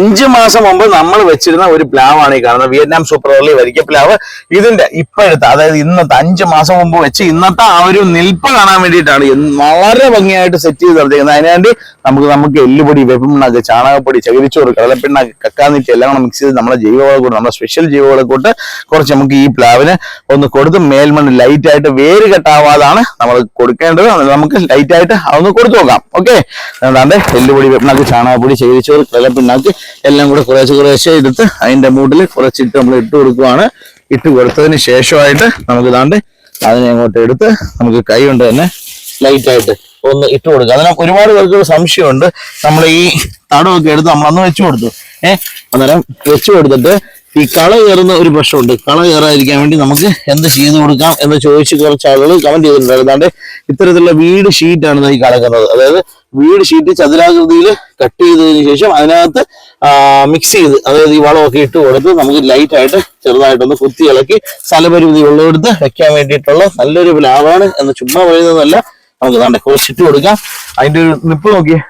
അഞ്ചു മാസം മുമ്പ് നമ്മൾ വെച്ചിരുന്ന ഒരു പ്ലാവാണ് ഈ കാണുന്നത് വിയറ്റ്നാം സൂപ്പർ ഓർലി വരിക്ക പ്ലാവ്. ഇതിന്റെ ഇപ്പോഴത്തെ അതായത് ഇന്നത്തെ അഞ്ചു മാസം മുമ്പ് വെച്ച് ഇന്നത്തെ ആ ഒരു നിൽപ്പ് കാണാൻ വേണ്ടിയിട്ടാണ് വളരെ ഭംഗിയായിട്ട് സെറ്റ് ചെയ്ത് നിർത്തിയിരിക്കുന്നത് അതിനുവേണ്ടി നമുക്ക് നമുക്ക് എല്ലുപൊടി വേപ്പിണ്ണാക്ക് ചാണകപ്പൊടി ചകിരിച്ചോറ് കടലപ്പിണ്ണാക്ക് കക്കാന്നിറ്റ് എല്ലാം കൂടെ മിക്സ് ചെയ്ത് നമ്മുടെ ജൈവവളക്കൂട്ട് നമ്മുടെ സ്പെഷ്യൽ ജൈവവളക്കൂട്ട് കുറച്ച് നമുക്ക് ഈ പ്ലാവിന് ഒന്ന് കൊടുത്ത് മേൽമണ്ണ് ലൈറ്റ് ആയിട്ട് വേര് കെട്ടാവാതാണ് നമ്മൾ കൊടുക്കേണ്ടത്. നമുക്ക് ലൈറ്റ് ആയിട്ട് അതൊന്ന് കൊടുത്തു നോക്കാം. ഓക്കെ എല്ലുപൊടി വേപ്പിണ്ണാക്ക് ചാണകപ്പൊടി ചകിരിച്ചോറ് കടലപ്പിണ്ണാക്ക് എല്ലാം കൂടെ കുറേശ്ശെ കുറേശ്ശെ എടുത്ത് അതിന്റെ മൂട്ടിൽ കുറച്ചിട്ട് നമ്മൾ ഇട്ട് കൊടുക്കുവാണ്. ഇട്ട് കൊടുത്തതിന് ശേഷമായിട്ട് നമുക്ക് ഇതാണ്ട് അതിനെ അങ്ങോട്ട് എടുത്ത് നമുക്ക് കൈ കൊണ്ട് തന്നെ ലൈറ്റ് ആയിട്ട് ഒന്ന് ഇട്ട് കൊടുക്കുക അതിന് ഒരുപാട് പേർക്ക് സംശയമുണ്ട്. നമ്മൾ ഈ തടമൊക്കെ എടുത്ത് നമ്മൾ അന്ന് വെച്ചു കൊടുത്തു. ഏഹ് അന്നേരം വെച്ചു കൊടുത്തിട്ട് ഈ കള കയറുന്ന ഒരു പ്രശ്നമുണ്ട്. കള കയറാതിരിക്കാൻ വേണ്ടി നമുക്ക് എന്ത് ചെയ്തു കൊടുക്കാം എന്ന് ചോദിച്ച് കുറച്ച് ആളുകൾ കമന്റ് ചെയ്തിട്ടുണ്ടായിരുന്നു. അതാണ്ട് ഇത്തരത്തിലുള്ള വീട് ഷീറ്റാണ് ഈ കളക്കുന്നത് അതായത് വീട് ഷീറ്റ് ചതുരാകൃതിയിൽ കട്ട് ചെയ്തതിന് ശേഷം അതിനകത്ത് മിക്സ് ചെയ്ത് അതായത് ഈ വളമൊക്കെ ഇട്ട് കൊടുത്ത് നമുക്ക് ലൈറ്റ് ആയിട്ട് ചെറുതായിട്ടൊന്ന് കുത്തി ഇളക്കി സ്ഥലപരിമിതി ഉള്ളെടുത്ത് വെക്കാൻ വേണ്ടിയിട്ടുള്ള നല്ലൊരു ലാഭമാണ് എന്ന് ചുമ്മാ പറയുന്നതല്ല. നമുക്ക് ദാണ്ടെ കുറച്ചിട്ട് കൊടുക്കാം. അതിന്റെ ഒരു നിപ്പ് നോക്കിയേ.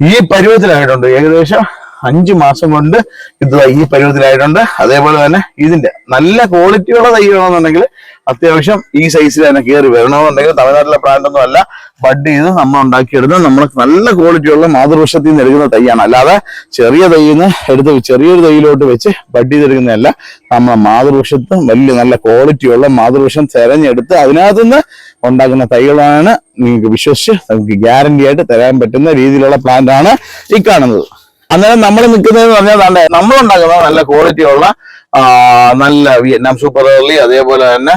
ഈ പരുവത്തിലായിട്ടുണ്ട്. ഏകദേശം അഞ്ചു മാസം കൊണ്ട് ഇത് ഈ പരുവത്തിലായിട്ടുണ്ട് അതേപോലെ തന്നെ ഇതിന്റെ നല്ല ക്വാളിറ്റിയുള്ള തൈ വേണമെന്നുണ്ടെങ്കിൽ അത്യാവശ്യം ഈ സൈസിൽ തന്നെ കയറി വരണമെന്നുണ്ടെങ്കിൽ തമിഴ്നാട്ടിലെ ബ്രാൻഡ് ഒന്നും അല്ല. ബഡ് ചെയ്ത് നമ്മൾ ഉണ്ടാക്കിയെടുത്ത് നമ്മൾ നല്ല ക്വാളിറ്റിയുള്ള മാതൃവൃക്ഷത്തിൽ നിന്ന് എടുക്കുന്ന തൈയാണ്. അല്ലാതെ ചെറിയ തൈയിൽ നിന്ന് എടുത്ത് ചെറിയൊരു തൈയിലോട്ട് വെച്ച് ബഡ് ചെയ്തെടുക്കുന്നതല്ല. നമ്മളെ മാതൃവൃക്ഷത്തും വലിയ നല്ല ക്വാളിറ്റിയുള്ള മാതൃവൃക്ഷം തെരഞ്ഞെടുത്ത് അതിനകത്തുനിന്ന് ഉണ്ടാക്കുന്ന തൈകളാണ് നിങ്ങൾക്ക് വിശ്വസിച്ച് നമുക്ക് ഗ്യാരണ്ടി ആയിട്ട് തരാൻ പറ്റുന്ന രീതിയിലുള്ള പ്ലാന്റ് ആണ് ഈ കാണുന്നത്. അന്നേരം നമ്മൾ നിൽക്കുന്നതെന്ന് പറഞ്ഞാൽ നല്ല നമ്മൾ ഉണ്ടാക്കുന്ന നല്ല ക്വാളിറ്റി ഉള്ള നല്ല വിയറ്റ്നാം സൂപ്പർ ഏർലി അതേപോലെ തന്നെ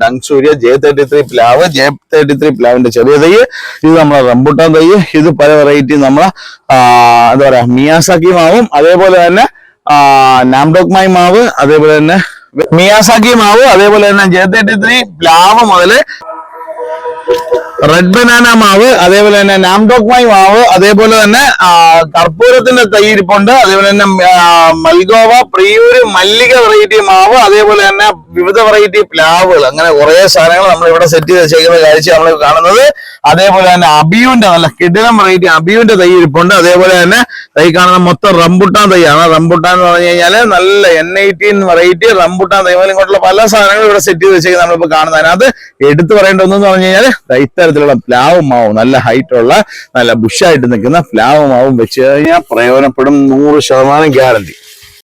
ഡങ് സൂര്യ ജെ തേർട്ടി ത്രീ പ്ലാവ് ജെ തേർട്ടി ത്രീ പ്ലാവിന്റെ ചെറിയ തൈ ഇത് നമ്മളെ റംബുട്ടാൻ തൈ ഇത് പല വെറൈറ്റി നമ്മളെ എന്താ പറയാ മിയാസാക്കി മാവും അതേപോലെ തന്നെ നാംഡോക്മായി മാവ് അതേപോലെ തന്നെ മിയാസാക്കി മാവ് അതേപോലെ തന്നെ ജെ തേർട്ടി ത്രീ പ്ലാവ് മുതൽ റെഡ് ബനാന മാവ് അതേപോലെ തന്നെ നാംഡോക്മായി മാവ് അതേപോലെ തന്നെ കർപ്പൂരത്തിന്റെ തൈ ഇരിപ്പുണ്ട് അതേപോലെ തന്നെ മൽഗോവ പ്രിയൂര് മല്ലിക വെറൈറ്റി മാവ് അതേപോലെ തന്നെ വിവിധ വെറൈറ്റി പ്ലാവുകൾ. അങ്ങനെ കുറെ സാധനങ്ങൾ നമ്മൾ ഇവിടെ സെറ്റ് ചെയ്ത് വെച്ചേക്കുന്ന കാഴ്ച നമ്മൾ കാണുന്നത്. അതേപോലെ തന്നെ അബിയുന്റെ നല്ല കിടിലം വെറൈറ്റി അബിയുന്റെ തൈ ഇരിപ്പുണ്ട് അതേപോലെ തന്നെ തൈ കാണുന്ന മൊത്തം റംബുട്ടാൻ തൈയാണ്. റംബുട്ടാൻ എന്ന് പറഞ്ഞു കഴിഞ്ഞാൽ നല്ല എൻ എയ്റ്റീൻ വെറൈറ്റി റംബുട്ടാൻ തൈ പോലെ ഇങ്ങോട്ടുള്ള പല സാധനങ്ങളും ഇവിടെ സെറ്റ് ചെയ്ത് വെച്ചേക്കുന്നത് നമ്മളിപ്പോ കാണുന്നത് അതിനകത്ത് എടുത്തു പറയേണ്ട ഒന്നെന്ന് പറഞ്ഞു കഴിഞ്ഞാൽ ദാ ഇത്തരത്തിലുള്ള പ്ലാവ് മാവും നല്ല ഹൈറ്റുള്ള നല്ല ബുഷായിട്ട് നിൽക്കുന്ന പ്ലാവ് മാവും വെച്ച് കഴിഞ്ഞാൽ പ്രയോജനപ്പെടും നൂറ് ശതമാനം ഗ്യാരണ്ടി.